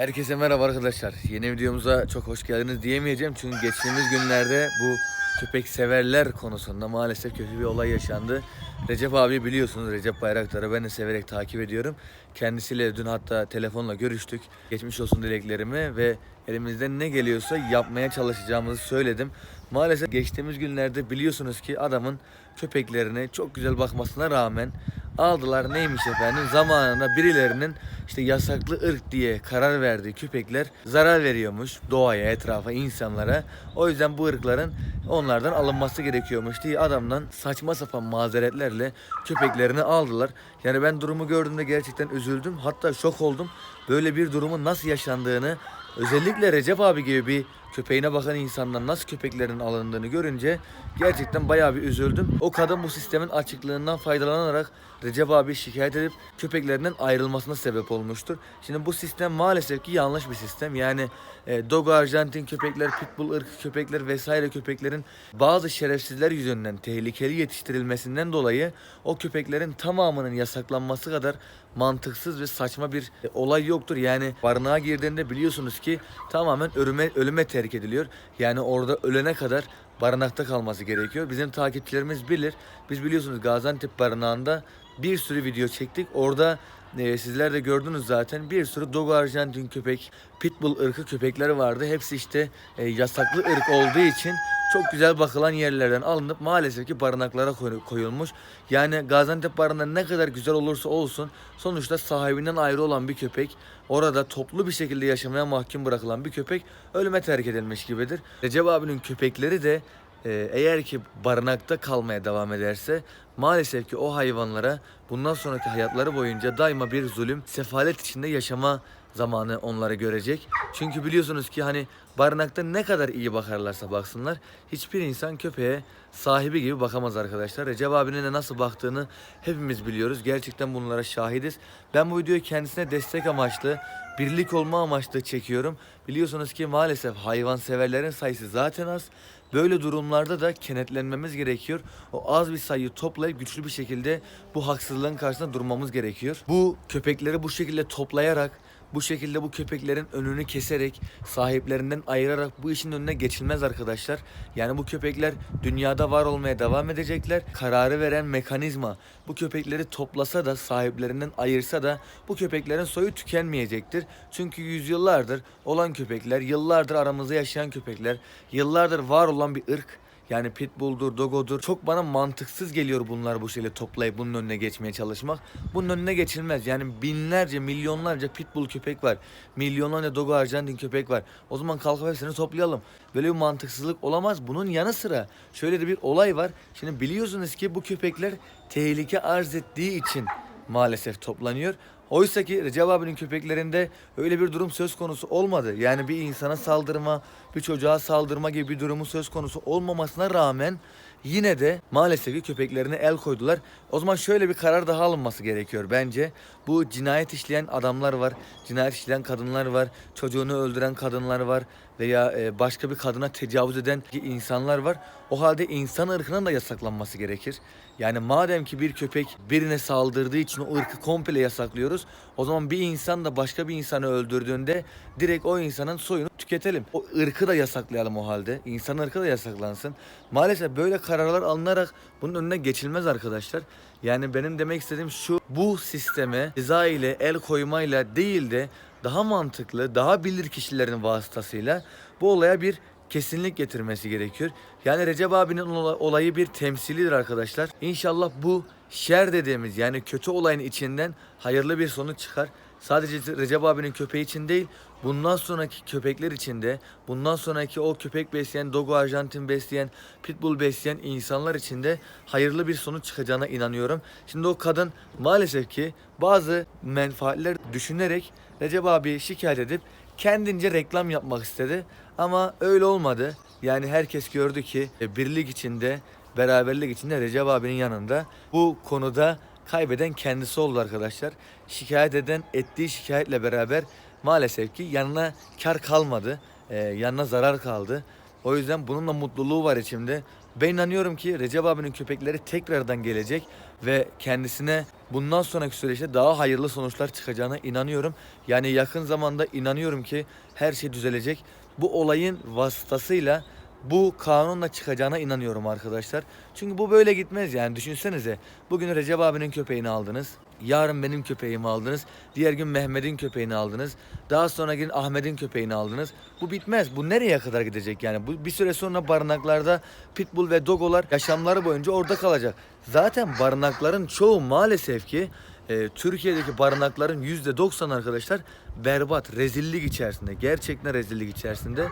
Herkese merhaba arkadaşlar. Yeni videomuza çok hoş geldiniz diyemeyeceğim çünkü geçtiğimiz günlerde bu köpek severler konusunda maalesef kötü bir olay yaşandı. Recep abi biliyorsunuz Recep Bayraktar'ı ben de severek takip ediyorum. Kendisiyle dün hatta telefonla görüştük. Geçmiş olsun dileklerimi ve elimizden ne geliyorsa yapmaya çalışacağımızı söyledim. Maalesef geçtiğimiz günlerde biliyorsunuz ki adamın köpeklerine çok güzel bakmasına rağmen aldılar neymiş efendim zamanında birilerinin işte yasaklı ırk diye karar verdiği köpekler zarar veriyormuş doğaya, etrafa, insanlara. O yüzden bu ırkların onlardan alınması gerekiyormuş diye adamdan saçma sapan mazeretlerle köpeklerini aldılar. Yani ben durumu gördüğümde gerçekten üzüldüm. Hatta şok oldum. Böyle bir durumun nasıl yaşandığını özellikle Recep abi gibi bir köpeğine bakan insandan nasıl köpeklerin alındığını görünce gerçekten bayağı bir üzüldüm. O kadın bu sistemin açıklığından faydalanarak Recep abi şikayet edip köpeklerinden ayrılmasına sebep olmuştur. Şimdi bu sistem maalesef ki yanlış bir sistem. Yani e, Dogo Arjantin köpekler, Pitbull ırkı köpekler vesaire köpeklerin bazı şerefsizler yüzünden tehlikeli yetiştirilmesinden dolayı o köpeklerin tamamının yasaklanması kadar mantıksız ve saçma bir e, olay yoktur. Yani barınağa girdiğinde biliyorsunuz ki tamamen ölüme, ölüme terk ediliyor. Yani orada ölene kadar barınakta kalması gerekiyor. Bizim takipçilerimiz bilir. Biz biliyorsunuz Gaziantep barınağında bir sürü video çektik. Orada e, sizler de gördünüz zaten bir sürü Dogo Arjantin köpek, Pitbull ırkı köpekler vardı. Hepsi işte e, yasaklı ırk olduğu için çok güzel bakılan yerlerden alınıp maalesef ki barınaklara koy- koyulmuş. Yani Gaziantep barınağı ne kadar güzel olursa olsun sonuçta sahibinden ayrı olan bir köpek orada toplu bir şekilde yaşamaya mahkum bırakılan bir köpek ölüme terk edilmiş gibidir. Recep abinin köpekleri de eğer ki barınakta kalmaya devam ederse maalesef ki o hayvanlara bundan sonraki hayatları boyunca daima bir zulüm, sefalet içinde yaşama zamanı onlara görecek. Çünkü biliyorsunuz ki hani barınakta ne kadar iyi bakarlarsa baksınlar hiçbir insan köpeğe sahibi gibi bakamaz arkadaşlar. Recep abinin de nasıl baktığını hepimiz biliyoruz. Gerçekten bunlara şahidiz. Ben bu videoyu kendisine destek amaçlı, birlik olma amaçlı çekiyorum. Biliyorsunuz ki maalesef hayvanseverlerin sayısı zaten az. Böyle durumlarda da kenetlenmemiz gerekiyor. O az bir sayıyı toplayıp güçlü bir şekilde bu haksızlığın karşısında durmamız gerekiyor. Bu köpekleri bu şekilde toplayarak bu şekilde bu köpeklerin önünü keserek, sahiplerinden ayırarak bu işin önüne geçilmez arkadaşlar. Yani bu köpekler dünyada var olmaya devam edecekler. Kararı veren mekanizma bu köpekleri toplasa da sahiplerinden ayırsa da bu köpeklerin soyu tükenmeyecektir. Çünkü yüzyıllardır olan köpekler, yıllardır aramızda yaşayan köpekler, yıllardır var olan bir ırk. Yani pitbull'dur, dogodur. Çok bana mantıksız geliyor bunlar bu şekilde toplayıp bunun önüne geçmeye çalışmak. Bunun önüne geçilmez. Yani binlerce, milyonlarca pitbull köpek var. Milyonlarca dogo Arjantin köpek var. O zaman kalkıp hepsini toplayalım. Böyle bir mantıksızlık olamaz. Bunun yanı sıra şöyle de bir olay var. Şimdi biliyorsunuz ki bu köpekler tehlike arz ettiği için maalesef toplanıyor. Oysa ki Recep abinin köpeklerinde öyle bir durum söz konusu olmadı. Yani bir insana saldırma, bir çocuğa saldırma gibi bir durumu söz konusu olmamasına rağmen yine de maalesef ki köpeklerine el koydular. O zaman şöyle bir karar daha alınması gerekiyor bence. Bu cinayet işleyen adamlar var, cinayet işleyen kadınlar var, çocuğunu öldüren kadınlar var veya e, başka bir kadına tecavüz eden insanlar var. O halde insan ırkının da yasaklanması gerekir. Yani madem ki bir köpek birine saldırdığı için o ırkı komple yasaklıyoruz. O zaman bir insan da başka bir insanı öldürdüğünde direkt o insanın soyunu tüketelim. O ırkı da yasaklayalım o halde. İnsan ırkı da yasaklansın. Maalesef böyle kararlar alınarak bunun önüne geçilmez arkadaşlar. Yani benim demek istediğim şu. Bu sisteme ceza ile el koymayla değil de daha mantıklı, daha bilir kişilerin vasıtasıyla bu olaya bir kesinlik getirmesi gerekiyor. Yani Recep abinin ola- olayı bir temsilidir arkadaşlar. İnşallah bu şer dediğimiz yani kötü olayın içinden hayırlı bir sonuç çıkar. Sadece Recep abinin köpeği için değil, bundan sonraki köpekler için de, bundan sonraki o köpek besleyen, Dogo Arjantin besleyen, Pitbull besleyen insanlar için de hayırlı bir sonuç çıkacağına inanıyorum. Şimdi o kadın maalesef ki bazı menfaatler düşünerek Recep abi şikayet edip kendince reklam yapmak istedi. Ama öyle olmadı. Yani herkes gördü ki e, birlik içinde, beraberlik içinde Recep abinin yanında. Bu konuda kaybeden kendisi oldu arkadaşlar. Şikayet eden ettiği şikayetle beraber maalesef ki yanına kar kalmadı. E, yanına zarar kaldı. O yüzden bununla mutluluğu var içimde. Ben inanıyorum ki Recep abinin köpekleri tekrardan gelecek ve kendisine bundan sonraki süreçte daha hayırlı sonuçlar çıkacağına inanıyorum. Yani yakın zamanda inanıyorum ki her şey düzelecek. Bu olayın vasıtasıyla bu kanunla çıkacağına inanıyorum arkadaşlar. Çünkü bu böyle gitmez yani düşünsenize. Bugün Recep abinin köpeğini aldınız. Yarın benim köpeğimi aldınız. Diğer gün Mehmet'in köpeğini aldınız. Daha sonra gün Ahmet'in köpeğini aldınız. Bu bitmez. Bu nereye kadar gidecek yani? Bu bir süre sonra barınaklarda pitbull ve dogolar yaşamları boyunca orada kalacak. Zaten barınakların çoğu maalesef ki e, Türkiye'deki barınakların %90 arkadaşlar berbat, rezillik içerisinde. Gerçekten rezillik içerisinde.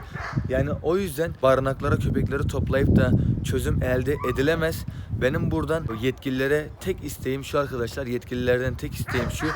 Yani o yüzden barınaklara köpekleri toplayıp da çözüm elde edilemez. Benim buradan yetkililere tek isteğim şu arkadaşlar. Yetkililerden tek isteğim şu.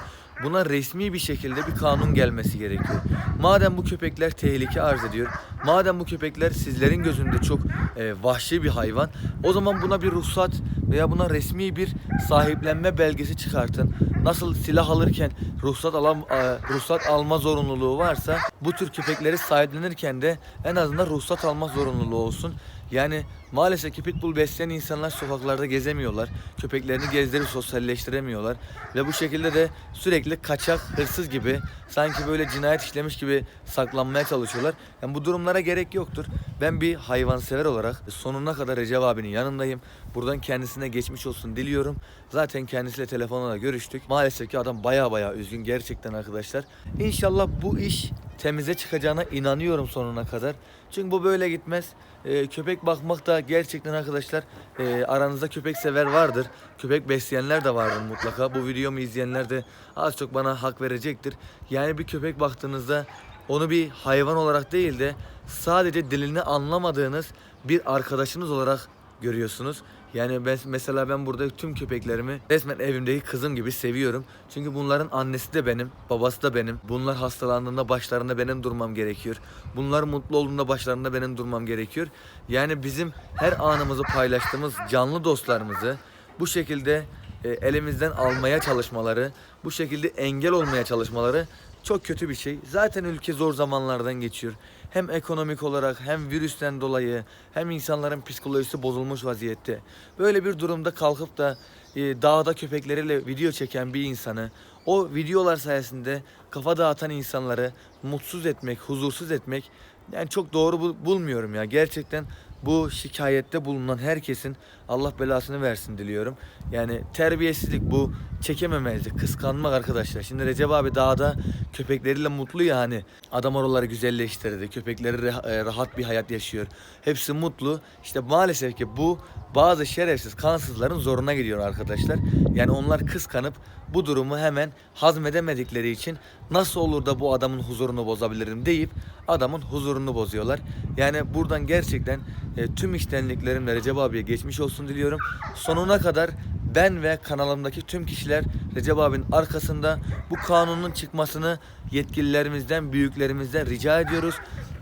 Buna resmi bir şekilde bir kanun gelmesi gerekiyor. Madem bu köpekler tehlike arz ediyor, madem bu köpekler sizlerin gözünde çok e, vahşi bir hayvan, o zaman buna bir ruhsat veya buna resmi bir sahiplenme belgesi çıkartın. Nasıl silah alırken ruhsat alan e, ruhsat alma zorunluluğu varsa, bu tür köpekleri sahiplenirken de en azından ruhsat alma zorunluluğu olsun. Yani maalesef pitbull besleyen insanlar sokaklarda gezemiyorlar. Köpeklerini gezdirip sosyalleştiremiyorlar. Ve bu şekilde de sürekli kaçak, hırsız gibi sanki böyle cinayet işlemiş gibi saklanmaya çalışıyorlar. Yani bu durumlara gerek yoktur. Ben bir hayvansever olarak sonuna kadar Recep abinin yanındayım. Buradan kendisine geçmiş olsun diliyorum. Zaten kendisiyle telefonla da görüştük. Maalesef ki adam baya baya üzgün gerçekten arkadaşlar. İnşallah bu iş temize çıkacağına inanıyorum sonuna kadar. Çünkü bu böyle gitmez. Ee, köpek bakmak da gerçekten arkadaşlar e, aranızda köpek sever vardır. Köpek besleyenler de vardır mutlaka. Bu videomu izleyenler de az çok bana hak verecektir. Yani bir köpek baktığınızda onu bir hayvan olarak değil de sadece dilini anlamadığınız bir arkadaşınız olarak görüyorsunuz. Yani ben mesela ben burada tüm köpeklerimi resmen evimdeki kızım gibi seviyorum. Çünkü bunların annesi de benim, babası da benim. Bunlar hastalandığında başlarında benim durmam gerekiyor. Bunlar mutlu olduğunda başlarında benim durmam gerekiyor. Yani bizim her anımızı paylaştığımız canlı dostlarımızı bu şekilde e, elimizden almaya çalışmaları, bu şekilde engel olmaya çalışmaları çok kötü bir şey. Zaten ülke zor zamanlardan geçiyor. Hem ekonomik olarak hem virüsten dolayı hem insanların psikolojisi bozulmuş vaziyette. Böyle bir durumda kalkıp da e, dağda köpekleriyle video çeken bir insanı o videolar sayesinde kafa dağıtan insanları mutsuz etmek, huzursuz etmek yani çok doğru bul- bulmuyorum ya. Gerçekten bu şikayette bulunan herkesin Allah belasını versin diliyorum. Yani terbiyesizlik bu çekememezlik, kıskanmak arkadaşlar. Şimdi Recep abi dağda köpekleriyle mutlu ya hani adam oraları güzelleştirdi. Köpekleri e, rahat bir hayat yaşıyor. Hepsi mutlu. İşte maalesef ki bu bazı şerefsiz kansızların zoruna gidiyor arkadaşlar. Yani onlar kıskanıp bu durumu hemen hazmedemedikleri için nasıl olur da bu adamın huzurunu bozabilirim deyip adamın huzurunu bozuyorlar. Yani buradan gerçekten e, tüm iştenliklerimle Recep abiye geçmiş olsun diliyorum. Sonuna kadar ben ve kanalımdaki tüm kişiler Recep abinin arkasında bu kanunun çıkmasını yetkililerimizden, büyüklerimizden rica ediyoruz.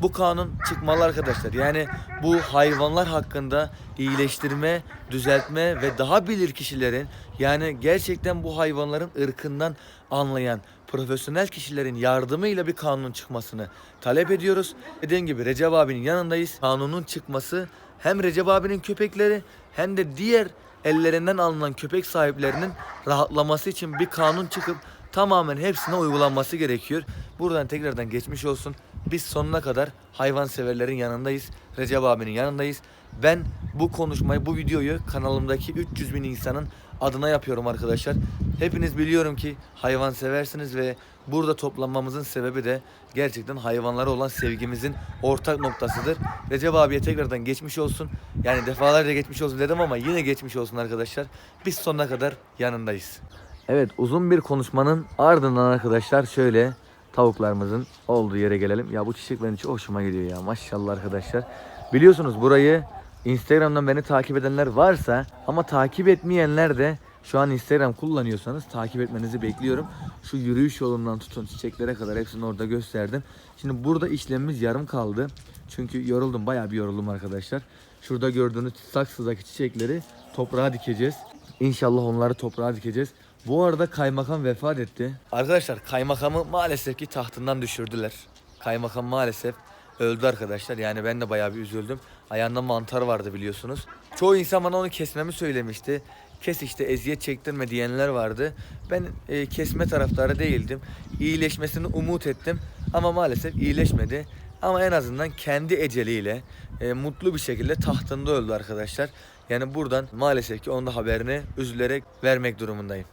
Bu kanun çıkmalı arkadaşlar. Yani bu hayvanlar hakkında iyileştirme, düzeltme ve daha bilir kişilerin yani gerçekten bu hayvanların ırkından anlayan profesyonel kişilerin yardımıyla bir kanun çıkmasını talep ediyoruz. Dediğim gibi Recep abinin yanındayız. Kanunun çıkması hem Recep abinin köpekleri hem de diğer ellerinden alınan köpek sahiplerinin rahatlaması için bir kanun çıkıp tamamen hepsine uygulanması gerekiyor. Buradan tekrardan geçmiş olsun. Biz sonuna kadar hayvanseverlerin yanındayız. Recep abinin yanındayız. Ben bu konuşmayı, bu videoyu kanalımdaki 300 bin insanın adına yapıyorum arkadaşlar. Hepiniz biliyorum ki hayvan seversiniz ve burada toplanmamızın sebebi de gerçekten hayvanlara olan sevgimizin ortak noktasıdır. Recep abiye tekrardan geçmiş olsun. Yani defalarca geçmiş olsun dedim ama yine geçmiş olsun arkadaşlar. Biz sonuna kadar yanındayız. Evet uzun bir konuşmanın ardından arkadaşlar şöyle tavuklarımızın olduğu yere gelelim. Ya bu çiçek benim çok hoşuma gidiyor ya maşallah arkadaşlar. Biliyorsunuz burayı Instagram'dan beni takip edenler varsa ama takip etmeyenler de şu an Instagram kullanıyorsanız takip etmenizi bekliyorum. Şu yürüyüş yolundan tutun çiçeklere kadar hepsini orada gösterdim. Şimdi burada işlemimiz yarım kaldı. Çünkü yoruldum bayağı bir yoruldum arkadaşlar. Şurada gördüğünüz saksıdaki çiçekleri toprağa dikeceğiz. İnşallah onları toprağa dikeceğiz. Bu arada kaymakam vefat etti. Arkadaşlar kaymakamı maalesef ki tahtından düşürdüler. Kaymakam maalesef öldü arkadaşlar. Yani ben de bayağı bir üzüldüm. Ayağında mantar vardı biliyorsunuz. Çoğu insan bana onu kesmemi söylemişti. kes işte eziyet çektirme diyenler vardı. Ben e, kesme taraftarı değildim. İyileşmesini umut ettim ama maalesef iyileşmedi. Ama en azından kendi eceliyle e, mutlu bir şekilde tahtında öldü arkadaşlar. Yani buradan maalesef ki onun da haberini üzülerek vermek durumundayım.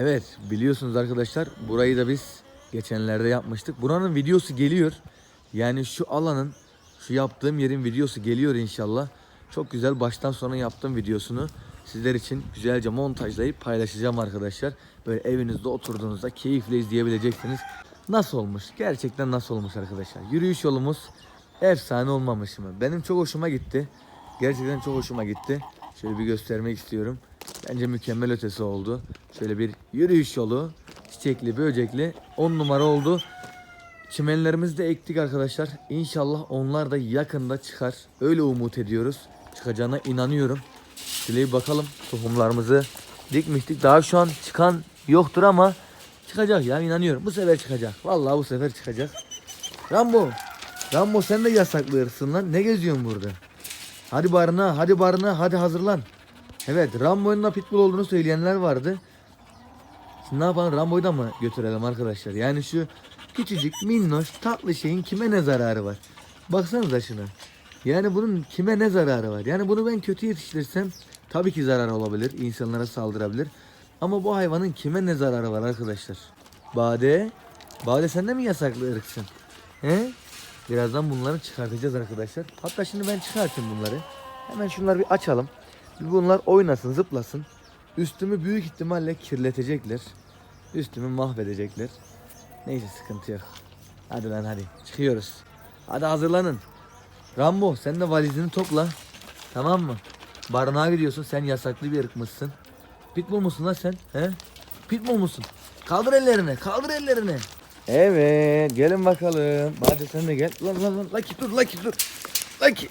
Evet biliyorsunuz arkadaşlar burayı da biz geçenlerde yapmıştık. Buranın videosu geliyor. Yani şu alanın şu yaptığım yerin videosu geliyor inşallah. Çok güzel baştan sona yaptığım videosunu sizler için güzelce montajlayıp paylaşacağım arkadaşlar. Böyle evinizde oturduğunuzda keyifle izleyebileceksiniz. Nasıl olmuş? Gerçekten nasıl olmuş arkadaşlar? Yürüyüş yolumuz efsane olmamış mı? Benim çok hoşuma gitti. Gerçekten çok hoşuma gitti. Şöyle bir göstermek istiyorum. Bence mükemmel ötesi oldu. Şöyle bir yürüyüş yolu. Çiçekli, böcekli. 10 numara oldu. Çimenlerimizi de ektik arkadaşlar. İnşallah onlar da yakında çıkar. Öyle umut ediyoruz. Çıkacağına inanıyorum. Şöyle bir bakalım tohumlarımızı dikmiştik. Daha şu an çıkan yoktur ama çıkacak ya inanıyorum. Bu sefer çıkacak. Vallahi bu sefer çıkacak. Rambo. Rambo sen de yasaklı hırsın lan. Ne geziyorsun burada? Hadi barına, hadi barına, hadi hazırlan. Evet, Rambo'nun da pitbull olduğunu söyleyenler vardı. Ne yapalım? Rambo'yu mı götürelim arkadaşlar? Yani şu küçücük, minnoş, tatlı şeyin kime ne zararı var? Baksanıza şuna. Yani bunun kime ne zararı var? Yani bunu ben kötü yetiştirirsem tabii ki zarar olabilir. insanlara saldırabilir. Ama bu hayvanın kime ne zararı var arkadaşlar? Bade, Bade sen de mi yasaklı ırksın? He? Birazdan bunları çıkartacağız arkadaşlar. Hatta şimdi ben çıkartayım bunları. Hemen şunları bir açalım. Bunlar oynasın, zıplasın. Üstümü büyük ihtimalle kirletecekler. Üstümü mahvedecekler. Neyse sıkıntı yok. Hadi lan hadi. Çıkıyoruz. Hadi hazırlanın. Rambo sen de valizini topla. Tamam mı? Barınağa gidiyorsun. Sen yasaklı bir ırkmışsın. Pitbull musun lan sen? He? Pitbull musun? Kaldır ellerini. Kaldır ellerini. Evet. Gelin bakalım. Hadi sen de gel. Lan lan lan. Lucky dur. Lucky dur. Lucky.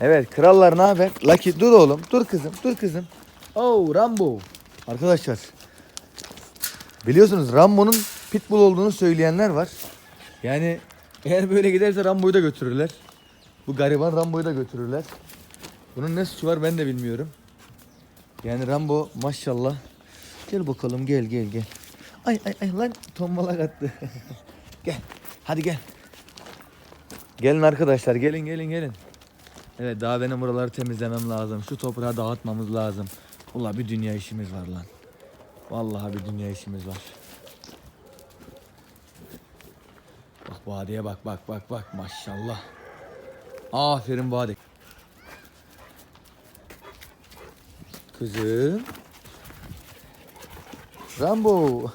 Evet krallar ne haber? Lucky dur oğlum. Dur kızım. Dur kızım. Oh Rambo. Arkadaşlar. Biliyorsunuz Rambo'nun pitbull olduğunu söyleyenler var. Yani eğer böyle giderse Rambo'yu da götürürler. Bu gariban Rambo'yu da götürürler. Bunun ne suçu var ben de bilmiyorum. Yani Rambo maşallah. Gel bakalım gel gel gel. Ay ay ay lan tombalak attı. gel. Hadi gel. Gelin arkadaşlar gelin gelin gelin. Evet daha benim buraları temizlemem lazım. Şu toprağı dağıtmamız lazım. Ula bir dünya işimiz var lan. Vallahi bir dünya işimiz var. Bak Bade'ye bak bak bak bak maşallah. Aferin Bade. Kızım. Rambo.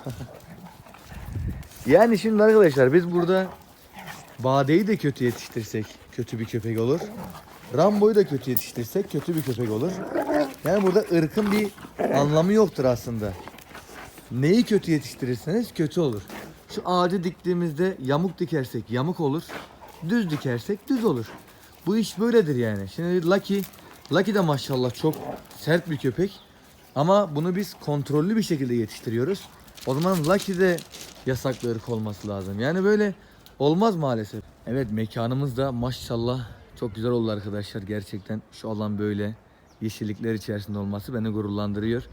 yani şimdi arkadaşlar biz burada Bade'yi de kötü yetiştirsek kötü bir köpek olur. Rambo'yu da kötü yetiştirsek kötü bir köpek olur. Yani burada ırkın bir anlamı yoktur aslında. Neyi kötü yetiştirirseniz kötü olur. Şu ağacı diktiğimizde yamuk dikersek yamuk olur. Düz dikersek düz olur. Bu iş böyledir yani. Şimdi Lucky, Lucky de maşallah çok sert bir köpek. Ama bunu biz kontrollü bir şekilde yetiştiriyoruz. O zaman Lucky de yasaklı ırk olması lazım. Yani böyle olmaz maalesef. Evet mekanımız da maşallah çok güzel oldu arkadaşlar. Gerçekten şu alan böyle yeşillikler içerisinde olması beni gururlandırıyor.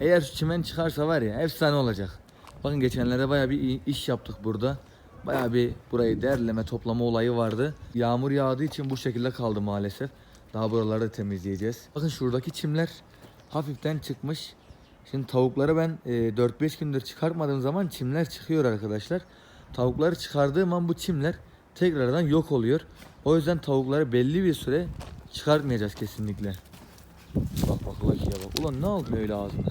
Eğer şu çimen çıkarsa var ya efsane olacak. Bakın geçenlerde baya bir iş yaptık burada. Baya bir burayı derleme toplama olayı vardı. Yağmur yağdığı için bu şekilde kaldı maalesef. Daha buraları da temizleyeceğiz. Bakın şuradaki çimler hafiften çıkmış. Şimdi tavukları ben e, 4-5 gündür çıkartmadığım zaman çimler çıkıyor arkadaşlar. Tavukları çıkardığım an bu çimler tekrardan yok oluyor. O yüzden tavukları belli bir süre çıkartmayacağız kesinlikle. Bak bak Lucky'ye bak. Ulan ne aldın öyle ağzına?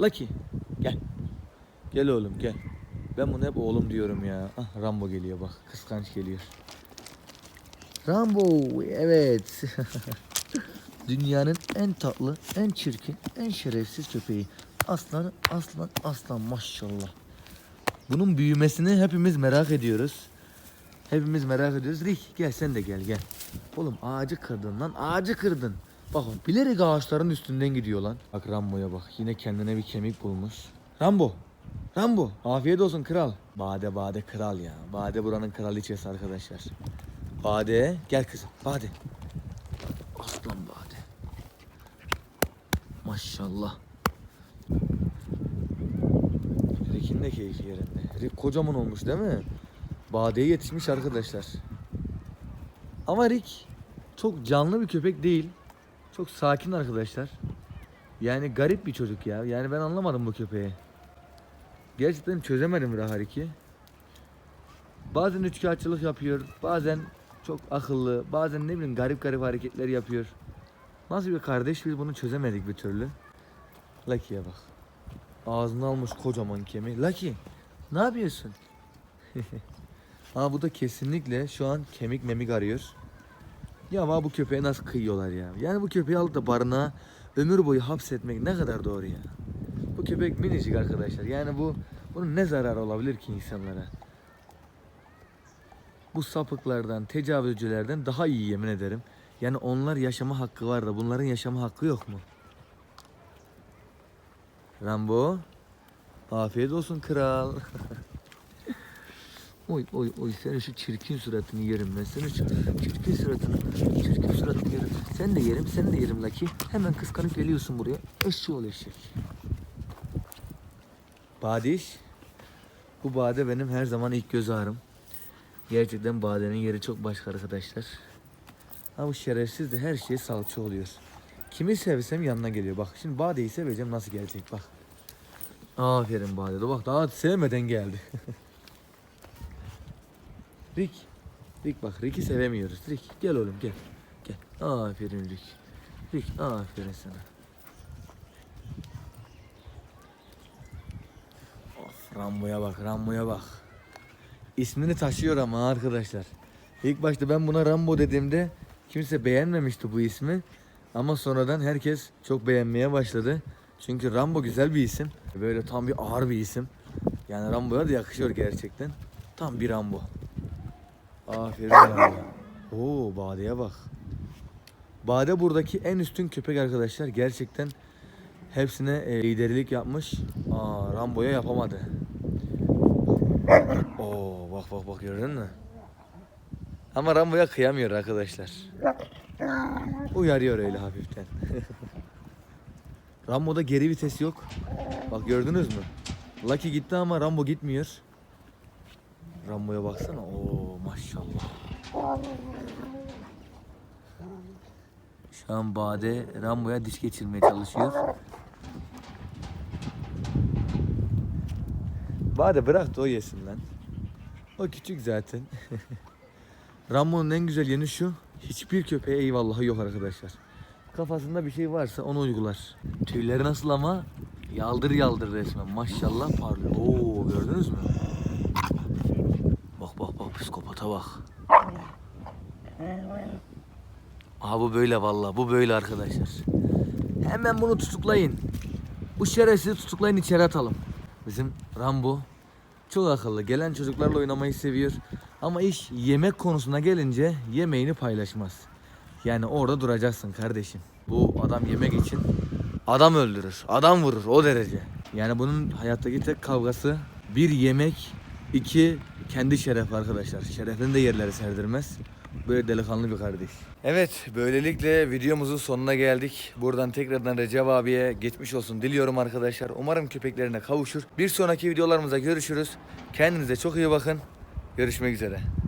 Lucky gel. Gel oğlum gel. Ben bunu hep oğlum diyorum ya. Ah Rambo geliyor bak. Kıskanç geliyor. Rambo evet. Dünyanın en tatlı, en çirkin, en şerefsiz köpeği. Aslan, aslan, aslan maşallah. Bunun büyümesini hepimiz merak ediyoruz. Hepimiz merak ediyoruz. Rick gel sen de gel gel. Oğlum ağacı kırdın lan ağacı kırdın. Bakın bilerek ağaçların üstünden gidiyor lan. Bak Rambo'ya bak yine kendine bir kemik bulmuş. Rambo. Rambo. Afiyet olsun kral. Bade Bade kral ya. Bade buranın kraliçesi arkadaşlar. Bade gel kızım. Bade. Aslan Bade. Maşallah. Rick'in de keyfi yerinde. Rick kocaman olmuş değil mi? Bade'ye yetişmiş arkadaşlar. Ama Rick çok canlı bir köpek değil. Çok sakin arkadaşlar. Yani garip bir çocuk ya. Yani ben anlamadım bu köpeği. Gerçekten çözemedim daha Rick'i. Bazen üçkağıtçılık yapıyor. Bazen çok akıllı. Bazen ne bileyim garip garip hareketler yapıyor. Nasıl bir kardeş biz bunu çözemedik bir türlü. Lucky'ye bak. Ağzını almış kocaman kemiği. Lucky ne yapıyorsun? ha bu da kesinlikle şu an kemik memik arıyor. Ya ama bu köpeğe nasıl kıyıyorlar ya? Yani bu köpeği alıp da barınağa ömür boyu hapsetmek ne kadar doğru ya? Bu köpek minicik arkadaşlar. Yani bu bunun ne zararı olabilir ki insanlara? Bu sapıklardan, tecavüzcülerden daha iyi yemin ederim. Yani onlar yaşama hakkı var da bunların yaşama hakkı yok mu? Rambo. Afiyet olsun kral. oy oy oy senin şu çirkin suratını yerim ben. Senin şu çirkin suratını, çirkin suratını yerim. Sen de yerim, sen de yerim Lucky. Hemen kıskanıp geliyorsun buraya. Eşşoğlu ol eşek. Badiş. Bu bade benim her zaman ilk göz ağrım. Gerçekten badenin yeri çok başka arkadaşlar. Ama şerefsiz de her şeye salça oluyor. Kimi sevsem yanına geliyor. Bak şimdi Bade'yi seveceğim nasıl gelecek bak. Aferin Bade. de Bak daha sevmeden geldi. Rick. Rick bak Rick'i sevemiyoruz. Rick gel oğlum gel. Gel. Aferin Rick. Rick aferin sana. Of Rambo'ya bak Rambo'ya bak. İsmini taşıyor ama arkadaşlar. İlk başta ben buna Rambo dediğimde kimse beğenmemişti bu ismi. Ama sonradan herkes çok beğenmeye başladı. Çünkü Rambo güzel bir isim. Böyle tam bir ağır bir isim. Yani Rambo'ya da yakışıyor gerçekten. Tam bir Rambo. Aferin Rambo. Oo Bade'ye bak. Bade buradaki en üstün köpek arkadaşlar. Gerçekten hepsine e, liderlik yapmış. Aa, Rambo'ya yapamadı. Oo bak bak bak gördün mü? Ama Rambo'ya kıyamıyor arkadaşlar. Uyarıyor öyle hafiften. Rambo'da geri vites yok. Bak gördünüz mü? Lucky gitti ama Rambo gitmiyor. Rambo'ya baksana. Oo maşallah. Şu an Bade Rambo'ya diş geçirmeye çalışıyor. Bade bırak da o yesin lan. O küçük zaten. Rambo'nun en güzel yanı şu. Hiçbir köpeğe eyvallahı yok arkadaşlar. Kafasında bir şey varsa onu uygular. Tüyleri nasıl ama? Yaldır yaldır resmen. Maşallah parlıyor. Oo gördünüz mü? Bak. Aha bu böyle vallahi bu böyle arkadaşlar. Hemen bunu tutuklayın. Bu şerefsizi tutuklayın içeri atalım. Bizim Rambo çok akıllı. Gelen çocuklarla oynamayı seviyor. Ama iş yemek konusuna gelince yemeğini paylaşmaz. Yani orada duracaksın kardeşim. Bu adam yemek için adam öldürür, adam vurur o derece. Yani bunun hayattaki tek kavgası bir yemek, iki kendi şeref arkadaşlar. Şerefini de yerlere serdirmez. Böyle delikanlı bir kardeş. Evet, böylelikle videomuzun sonuna geldik. Buradan tekrardan Recep abiye geçmiş olsun diliyorum arkadaşlar. Umarım köpeklerine kavuşur. Bir sonraki videolarımıza görüşürüz. Kendinize çok iyi bakın. Görüşmek üzere.